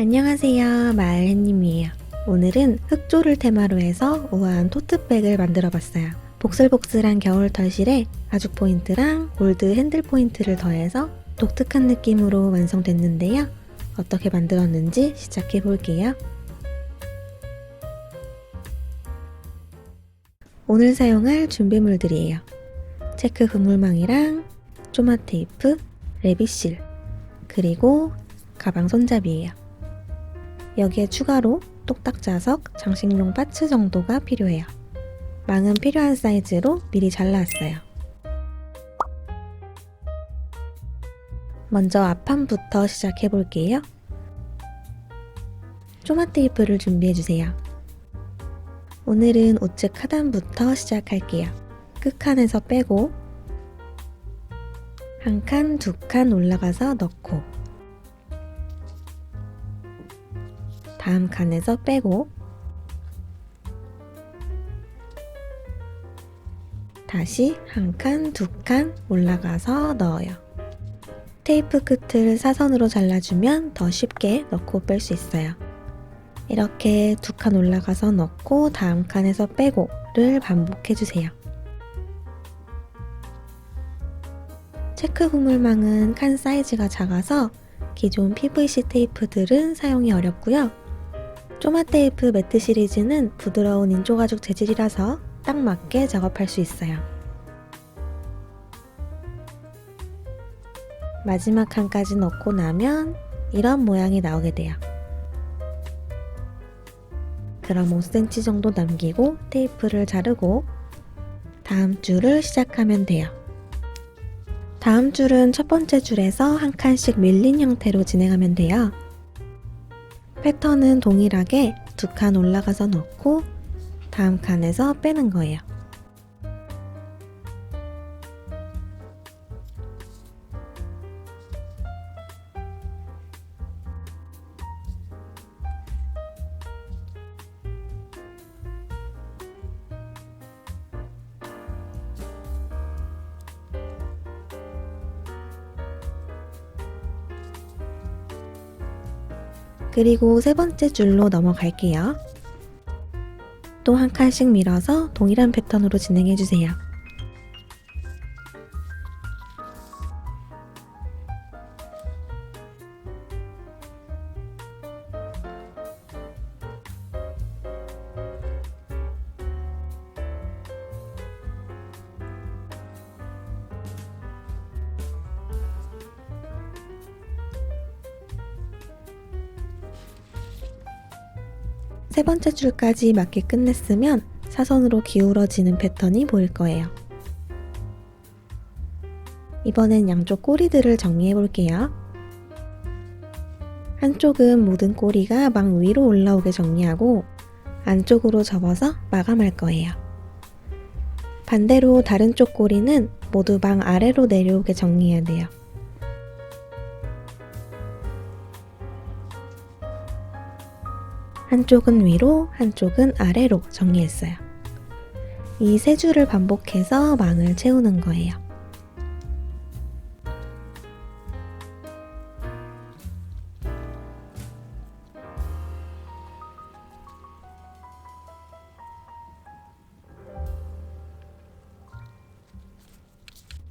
안녕하세요. 마을햇님이에요. 오늘은 흑조를 테마로 해서 우아한 토트백을 만들어 봤어요. 복슬복슬한 겨울 털실에 가죽 포인트랑 골드 핸들 포인트를 더해서 독특한 느낌으로 완성됐는데요. 어떻게 만들었는지 시작해 볼게요. 오늘 사용할 준비물들이에요. 체크 그물망이랑 쪼마 테이프, 레비실, 그리고 가방 손잡이에요. 여기에 추가로 똑딱 자석, 장식용 파츠 정도가 필요해요. 망은 필요한 사이즈로 미리 잘라왔어요. 먼저 앞판부터 시작해 볼게요. 쪼마 테이프를 준비해 주세요. 오늘은 우측 하단부터 시작할게요. 끝칸에서 빼고 한 칸, 두 칸 올라가서 넣고 다음 칸에서 빼고 다시 한 칸, 두 칸 올라가서 넣어요. 테이프 끝을 사선으로 잘라주면 더 쉽게 넣고 뺄 수 있어요. 이렇게 두 칸 올라가서 넣고 다음 칸에서 빼고를 반복해주세요. 체크 고물망은 칸 사이즈가 작아서 기존 PVC 테이프들은 사용이 어렵고요. 쪼마 테이프 매트 시리즈는 부드러운 인조가죽 재질이라서 딱 맞게 작업할 수 있어요. 마지막 칸까지 넣고 나면 이런 모양이 나오게 돼요. 그럼 5cm 정도 남기고 테이프를 자르고 다음 줄을 시작하면 돼요. 다음 줄은 첫 번째 줄에서 한 칸씩 밀린 형태로 진행하면 돼요. 패턴은 동일하게 두 칸 올라가서 넣고 다음 칸에서 빼는 거예요. 그리고 세 번째 줄로 넘어갈게요. 또 한 칸씩 밀어서 동일한 패턴으로 진행해 주세요. 번째 줄까지 맞게 끝냈으면 사선으로 기울어지는 패턴이 보일 거예요. 이번엔 양쪽 꼬리들을 정리해 볼게요. 한쪽은 모든 꼬리가 망 위로 올라오게 정리하고 안쪽으로 접어서 마감할 거예요. 반대로 다른 쪽 꼬리는 모두 망 아래로 내려오게 정리해야 돼요. 한쪽은 위로, 한쪽은 아래로 정리했어요. 이 세 줄을 반복해서 망을 채우는 거예요.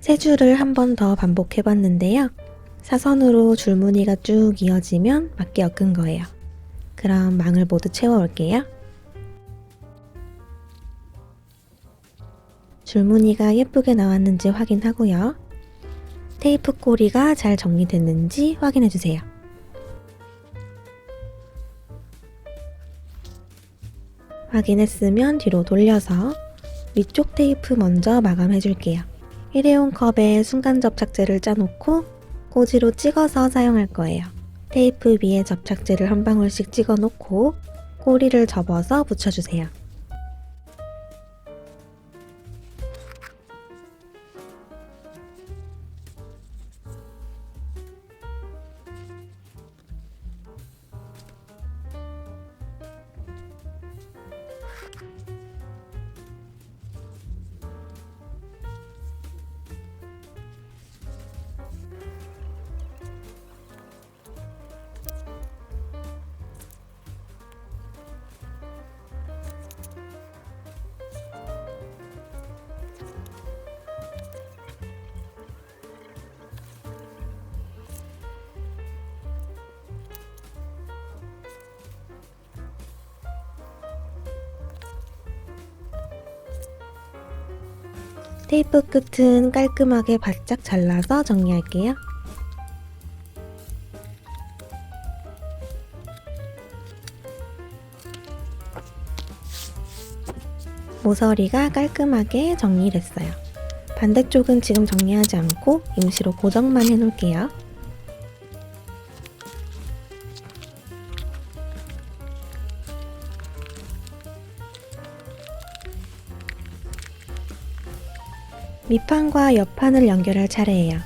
세 줄을 한 번 더 반복해 봤는데요. 사선으로 줄무늬가 쭉 이어지면 맞게 엮은 거예요. 그럼 망을 모두 채워올게요. 줄무늬가 예쁘게 나왔는지 확인하고요. 테이프 꼬리가 잘 정리됐는지 확인해주세요. 확인했으면 뒤로 돌려서 위쪽 테이프 먼저 마감해줄게요. 일회용 컵에 순간 접착제를 짜놓고 꼬지로 찍어서 사용할 거예요. 테이프 위에 접착제를 한 방울씩 찍어 놓고 꼬리를 접어서 붙여주세요. 테이프 끝은 깔끔하게 바짝 잘라서 정리할게요. 모서리가 깔끔하게 정리됐어요. 반대쪽은 지금 정리하지 않고 임시로 고정만 해놓을게요. 밑판과 옆판을 연결할 차례예요.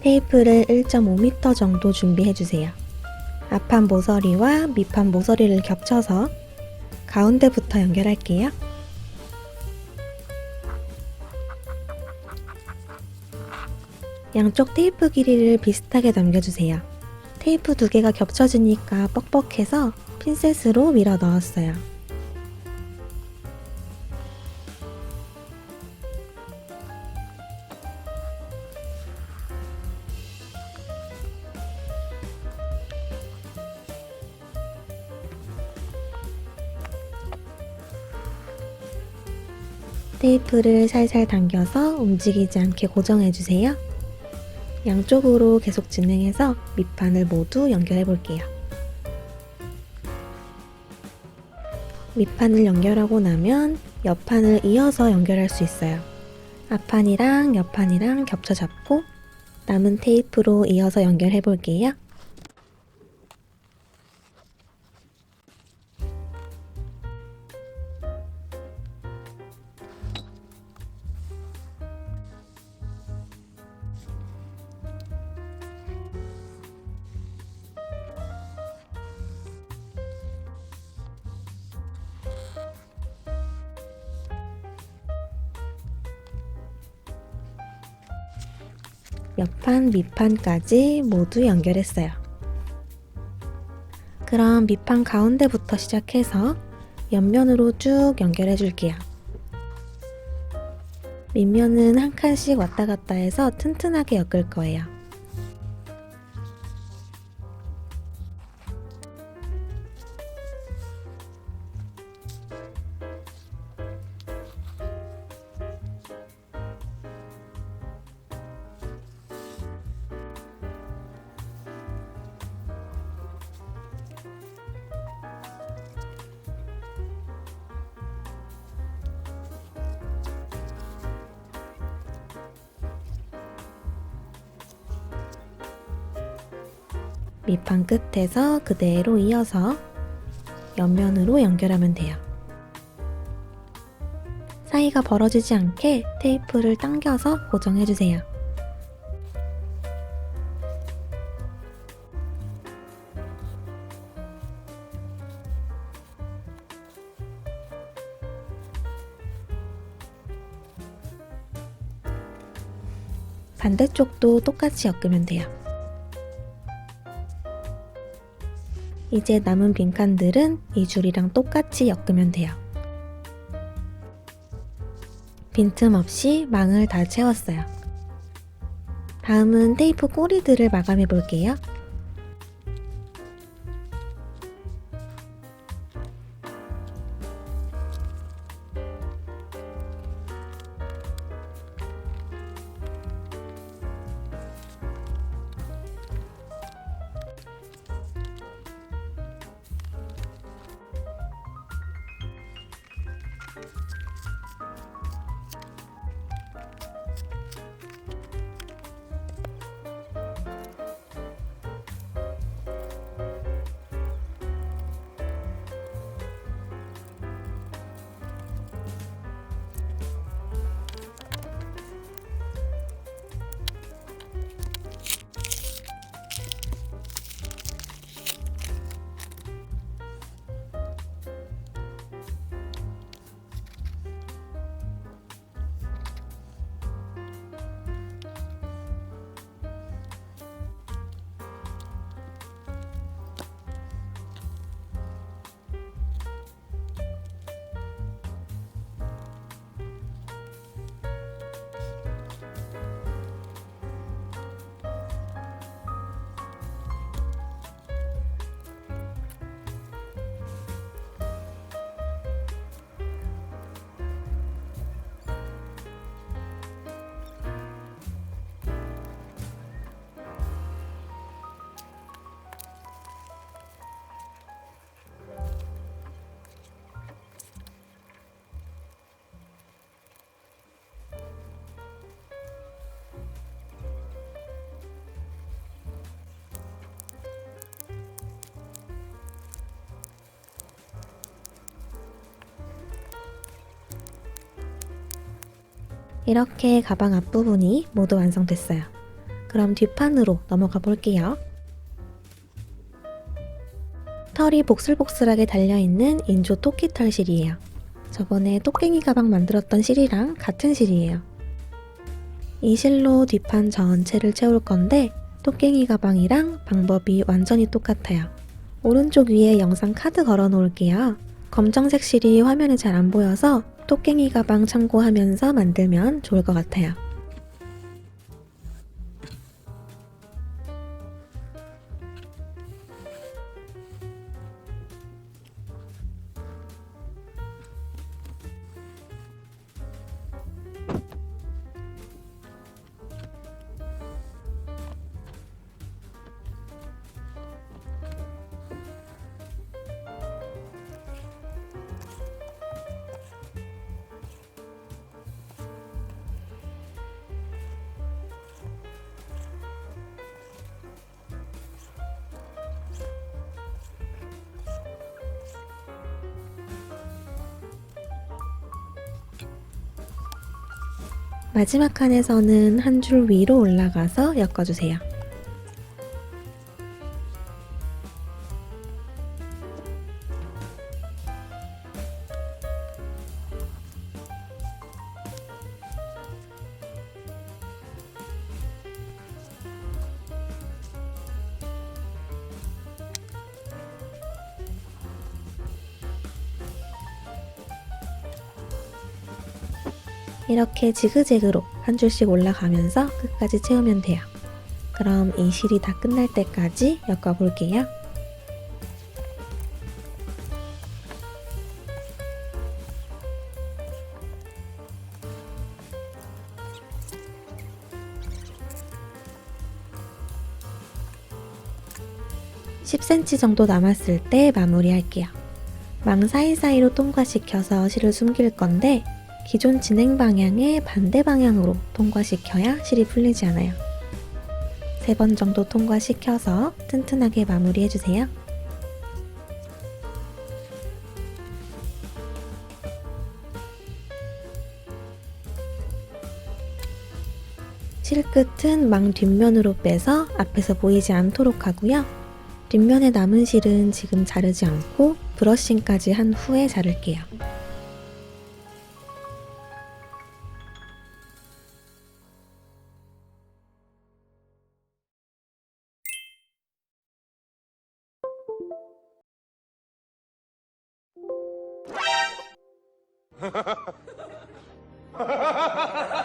테이프를 1.5m 정도 준비해주세요. 앞판 모서리와 밑판 모서리를 겹쳐서 가운데부터 연결할게요. 양쪽 테이프 길이를 비슷하게 남겨주세요. 테이프 두 개가 겹쳐지니까 뻑뻑해서 핀셋으로 밀어 넣었어요. 테이프를 살살 당겨서 움직이지 않게 고정해주세요. 양쪽으로 계속 진행해서 밑판을 모두 연결해 볼게요. 밑판을 연결하고 나면 옆판을 이어서 연결할 수 있어요. 앞판이랑 옆판이랑 겹쳐 잡고 남은 테이프로 이어서 연결해 볼게요. 옆판, 밑판까지 모두 연결했어요. 그럼 밑판 가운데부터 시작해서 옆면으로 쭉 연결해 줄게요. 밑면은 한 칸씩 왔다 갔다 해서 튼튼하게 엮을 거예요. 밑판 끝에서 그대로 이어서 옆면으로 연결하면 돼요. 사이가 벌어지지 않게 테이프를 당겨서 고정해주세요. 반대쪽도 똑같이 엮으면 돼요. 이제 남은 빈칸들은 이 줄이랑 똑같이 엮으면 돼요. 빈틈 없이 망을 다 채웠어요. 다음은 테이프 꼬리들을 마감해 볼게요. 이렇게 가방 앞부분이 모두 완성됐어요. 그럼 뒷판으로 넘어가 볼게요. 털이 복슬복슬하게 달려있는 인조 토끼털 실이에요. 저번에 똑갱이 가방 만들었던 실이랑 같은 실이에요. 이 실로 뒷판 전체를 채울 건데 똑갱이 가방이랑 방법이 완전히 똑같아요. 오른쪽 위에 영상 카드 걸어 놓을게요. 검정색 실이 화면에 잘 안 보여서 똑갱이 가방 참고하면서 만들면 좋을 것 같아요. 마지막 칸에서는 한 줄 위로 올라가서 엮어주세요. 이렇게 지그재그로 한 줄씩 올라가면서 끝까지 채우면 돼요. 그럼 이 실이 다 끝날 때까지 엮어 볼게요. (10cm) 정도 남았을 때 마무리할게요. 망 사이사이로 통과시켜서 실을 숨길 건데 기존 진행 방향의 반대 방향으로 통과시켜야 실이 풀리지 않아요. 세번 정도 통과시켜서 튼튼하게 마무리해주세요. 실 끝은 망 뒷면으로 빼서 앞에서 보이지 않도록 하고요. 뒷면에 남은 실은 지금 자르지 않고 브러싱까지 한 후에 자를게요. Ha ha ha ha ha!